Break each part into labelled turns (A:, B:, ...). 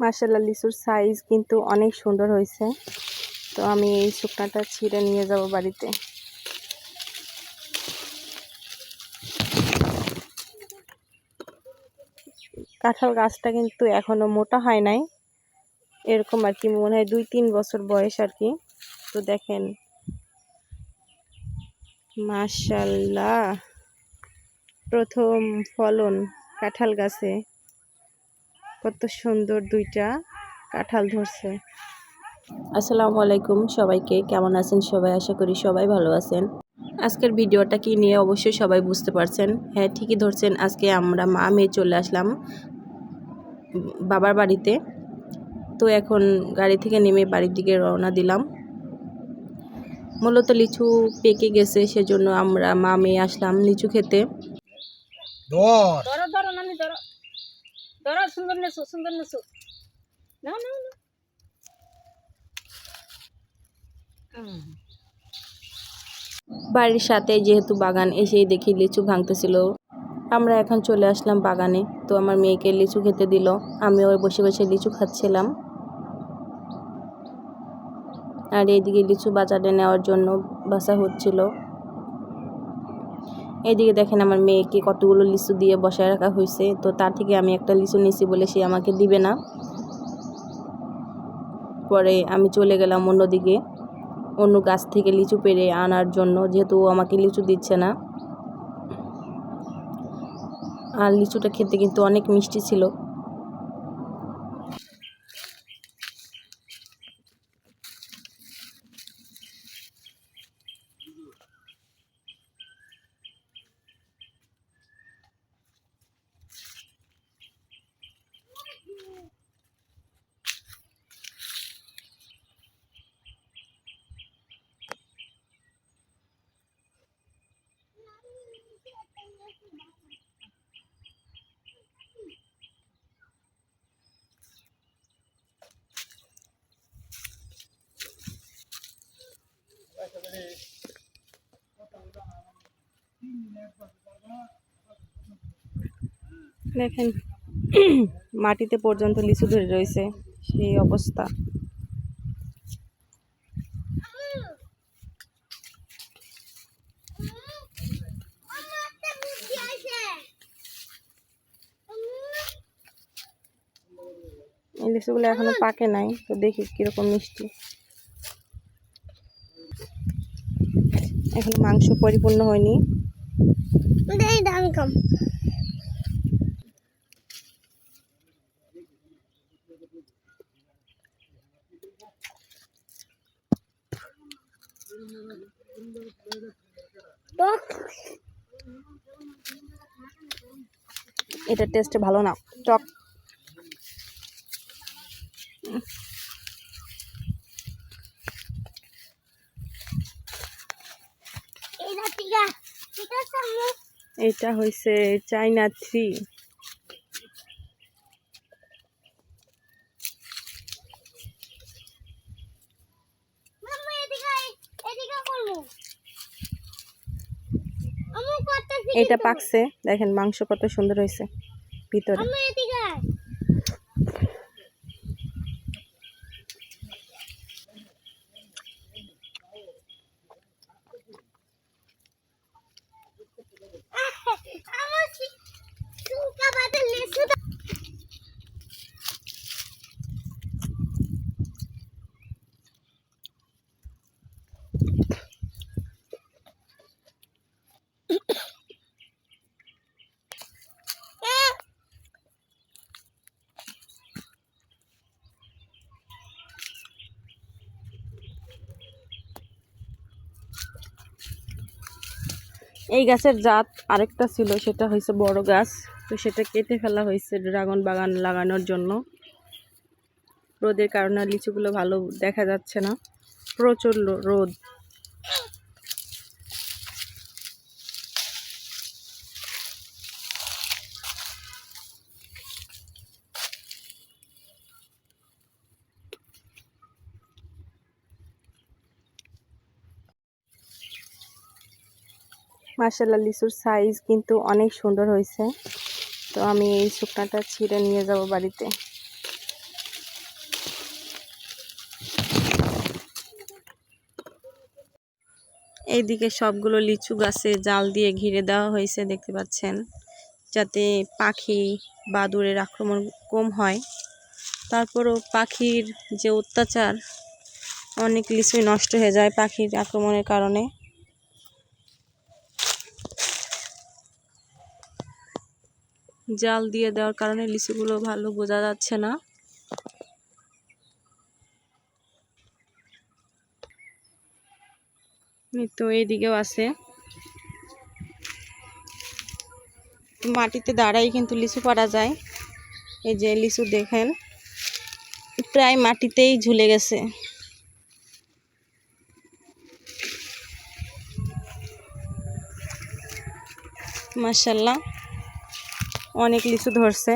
A: মার্শাল্লাহ লিচুর সাইজ কিন্তু অনেক সুন্দর হয়েছে। তো আমি এই শুকনাটা ছিঁড়ে নিয়ে যাব বাড়িতে। কাঁঠাল গাছটা কিন্তু এখনও মোটা হয় নাই। এরকম আর কি, মনে হয় দুই তিন বছর বয়স আর কি। তো দেখেন মাশাল্লাহ প্রথম ফলন কাঁঠাল গাছে। কত সুন্দর দুইটা কাঁঠাল ধরছে। আসসালামু আলাইকুম সবাইকে কেমন আছেন সবাই? আশা করি সবাই ভালো আছেন। আজকের ভিডিওটা কি নিয়ে অবশ্যই সবাই বুঝতে পারছেন। হ্যাঁ ঠিকই ধরছেন আজকে আমরা মা মেয়ে চলে আসলাম বাবার বাড়িতে। তো এখন গাড়ি থেকে নেমে বাড়ির দিকে রওনা দিলাম। মূলত লিচু পেকে গেছে সেজন্য আমরা মা মেয়ে আসলাম লিচু খেতে।
B: ধর।
C: ধরো ধরো সুন্দর সুন্দর না না না
A: বাড়ির সাথে যেহেতু বাগান, এসেই দেখি লিচু ভাঙতেছিল। আমরা এখন চলে আসলাম বাগানে, তো আমার মেয়েকে লিচু খেতে দিল। আমিও বসে বসে লিচু খাচ্ছিলাম। আর এইদিকে লিচু বাজারে নেওয়ার জন্য বাসা হচ্ছিল। এইদিকে দেখেন আমার মেয়েকে কতগুলো লিচু দিয়ে বসায় রাখা হয়েছে। তো তার থেকে আমি একটা লিচু নিছি বলে সে আমাকে দিবে না। পরে আমি চলে গেলাম অন্যদিকে, অন্য গাছ থেকে লিচু পেরে আনার জন্য, যেহেতু আমাকে লিচু দিচ্ছে না। আর লিচুটা খেতে কিন্তু অনেক মিষ্টি ছিল। দেখেন মাটিতে পর্যন্ত লিচু ধরে রয়েছে সেই অবস্থা এই লিচুগুলো এখনও পাকে নাই তো দেখি কীরকম মিষ্টি। এখন মাংস পরিপূর্ণ হয়নি। এটা টেস্টে ভালো না টক।
C: এটা
A: হয়েছে চাইনা থ্রি। এটা পাকছে দেখেন মাংস কত সুন্দর হয়েছে ভিতরে। এই গাছের জাত আরেকটা ছিল, সেটা হয়েছে বড় গাছ। তো সেটা কেটে ফেলা হয়েছে ড্রাগন বাগান লাগানোর জন্য। রোদের কারণে লিচুগুলো ভালো দেখা যাচ্ছে না। প্রচুর রোদ। মার্শাল্লাহ লিচুর সাইজ কিন্তু অনেক সুন্দর হয়েছে। তো আমি এই শুকনাটা ছিঁড়ে নিয়ে যাব বাড়িতে। এইদিকে সবগুলো লিচু গাছে জাল দিয়ে ঘিরে দেওয়া হয়েছে, দেখতে পাচ্ছেন, যাতে পাখি বাদুরের আক্রমণ কম হয়। তারপরও পাখির যে অত্যাচার, অনেক লিচুই নষ্ট হয়ে যায় পাখির আক্রমণের কারণে। জাল দিয়ে দেওয়ার কারণে লিচুগুলো ভালো বোঝা যাচ্ছে না। তো এইদিকেও আছে। মাটিতে দাঁড়াই কিন্তু লিচু পাড়া যায়। এই যে লিচু দেখেন, প্রায় মাটিতেই ঝুলে গেছে। মাশাল্লাহ। অনেক লিচু ধরছে।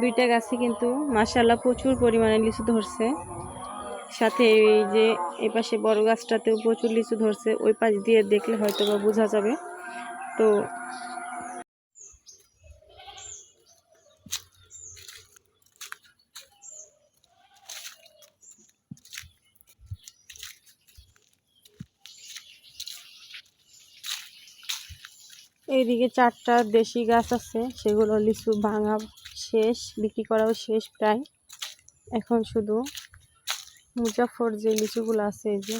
A: দুইটা গাছে কিন্তু মাশাল্লাহ প্রচুর পরিমাণে লিচু ধরছে। সাথে এই যে, এই পাশে বড় গাছটাতেও প্রচুর লিচু ধরছে। ওই পাশ দিয়ে দেখলে হয়তো বা বোঝা যাবে। তো এইদিকে চারটা দেশি গাছ আছে, সেগুলো লিচু ভাঙা শেষ, বিক্রি করাও শেষ প্রায়। এখন শুধু মুজাফর যে লিচুগুলো আছে এই যে,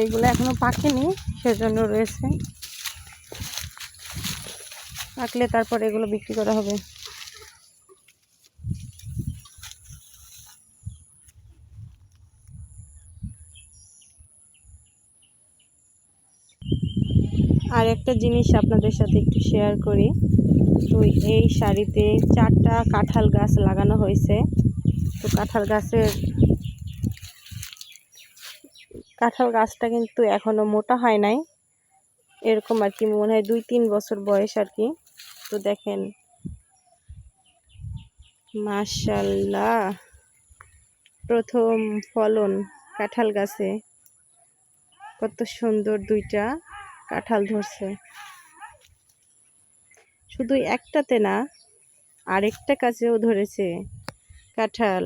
A: এইগুলো এখনও পাকেনি, সেজন্য রয়েছে। পাকলে তারপর এগুলো বিক্রি করা হবে। আর একটা জিনিস আপনাদের সাথে একটু শেয়ার করি। তো এই শাড়িতে চারটা কাঁঠাল গাছ লাগানো হয়েছে। তো কাঁঠাল গাছের কাঁঠাল গাছটা কিন্তু এখনও মোটা হয় নাই। এরকম আর কি, মনে হয় দুই তিন বছর বয়স আর কি। তো দেখেন, মাশাল্লাহ, প্রথম ফলন কাঁঠাল গাছে। কত সুন্দর দুইটা কাঁঠাল ধরছে। শুধু একটাতে না, আরেকটা কাছেও ধরেছে কাঁঠাল।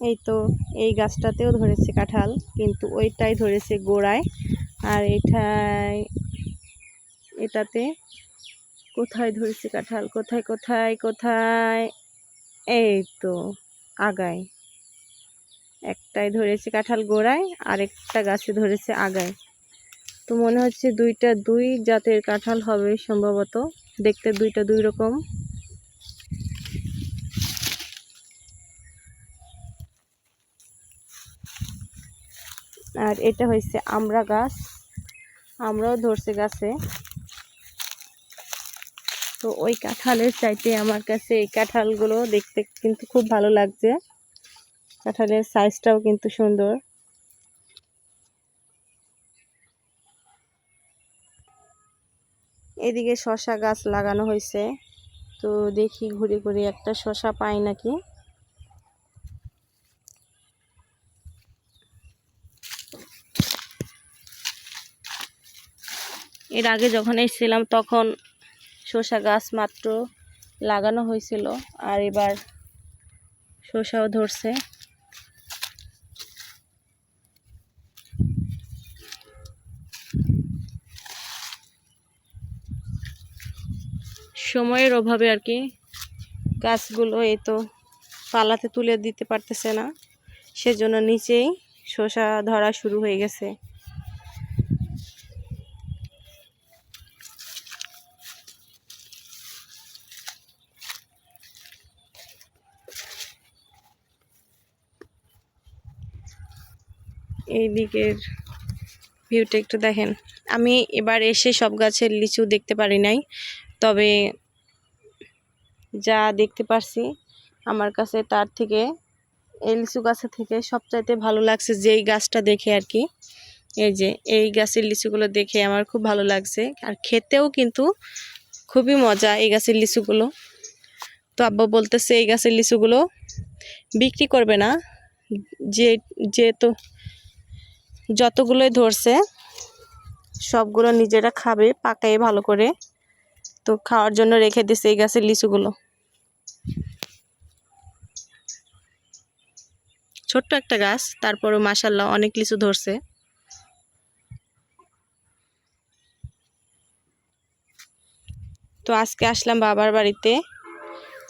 A: এই তো, এই গাছটাতেও ধরেছে কাঁঠাল, কিন্তু ওইটাই ধরেছে গোড়ায়। আর এটাই, এটাতে কোথায় ধরেছে কাঁঠাল? কোথায় কোথায় কোথায়? এই তো, আগায়। একটাই ধরেছে কাঁঠাল গোড়ায়, আরেকটা গাছে ধরেছে আগায়। তো মনে হচ্ছে দুইটা দুই জাতের কাঁঠাল হবে সম্ভবত। দেখতে দুইটা দুই রকম। আর এটা হয়েছে আমরা গাছ। আমরাও ধরছে গাছে। তো ওই কাঁঠালের চাইতে আমার কাছে এই কাঁঠালগুলো দেখতে কিন্তু খুব ভালো লাগছে। কাঁঠালের সাইজটাও কিন্তু সুন্দর। এদিকে শশা গাছ লাগানো হয়েছে। তো দেখি ঘুরে ঘুরে একটা শশা পাই নাকি। এর আগে যখন এসেছিলাম তখন শসা গাছ মাত্র লাগানো হয়েছিল, আর এবার শসাও ধরছে। সময়ের অভাবে আর কি গাছগুলো এই তো পালাতে তুলে দিতে পারতেছে না। সেজন্য নিচেই শসা ধরা শুরু হয়ে গেছে। এই দিকের ভিউটা একটু দেখেন। আমি এবার এসে সব গাছের লিচু দেখতে পারি নাই, তবে যা দেখতে পারছি, আমার কাছে তার থেকে এই লিচু গাছের থেকে সবচাইতে ভালো লাগছে যেই গাছটা দেখে আর কি। এই যে, এই গাছের লিচুগুলো দেখে আমার খুব ভালো লাগছে। আর খেতেও কিন্তু খুবই মজা এই গাছের লিচুগুলো তো আব্বা বলতেছে, এই গাছের লিচুগুলো বিক্রি করবে না। যে, যেহেতু যতগুলোই ধরছে, সবগুলো নিজেরা খাবে, পাকায় ভালো করে। তো খাওয়ার জন্য রেখে দিছে এই গাছের লিচুগুলো ছোট্ট একটা গাছ, তারপরও মাসাল্লাহ অনেক লিচু ধরছে। তো আজকে আসলাম বাবার বাড়িতে।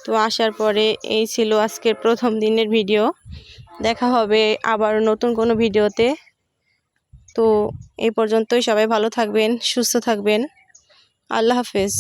A: তো আসার পরে এই ছিল আজকের প্রথম দিনের ভিডিও। দেখা হবে আবার নতুন কোনো ভিডিওতে। তো এই পর্যন্তই সবাই ভালো থাকবেন, সুস্থ থাকবেন। আল্লাহ হাফেজ।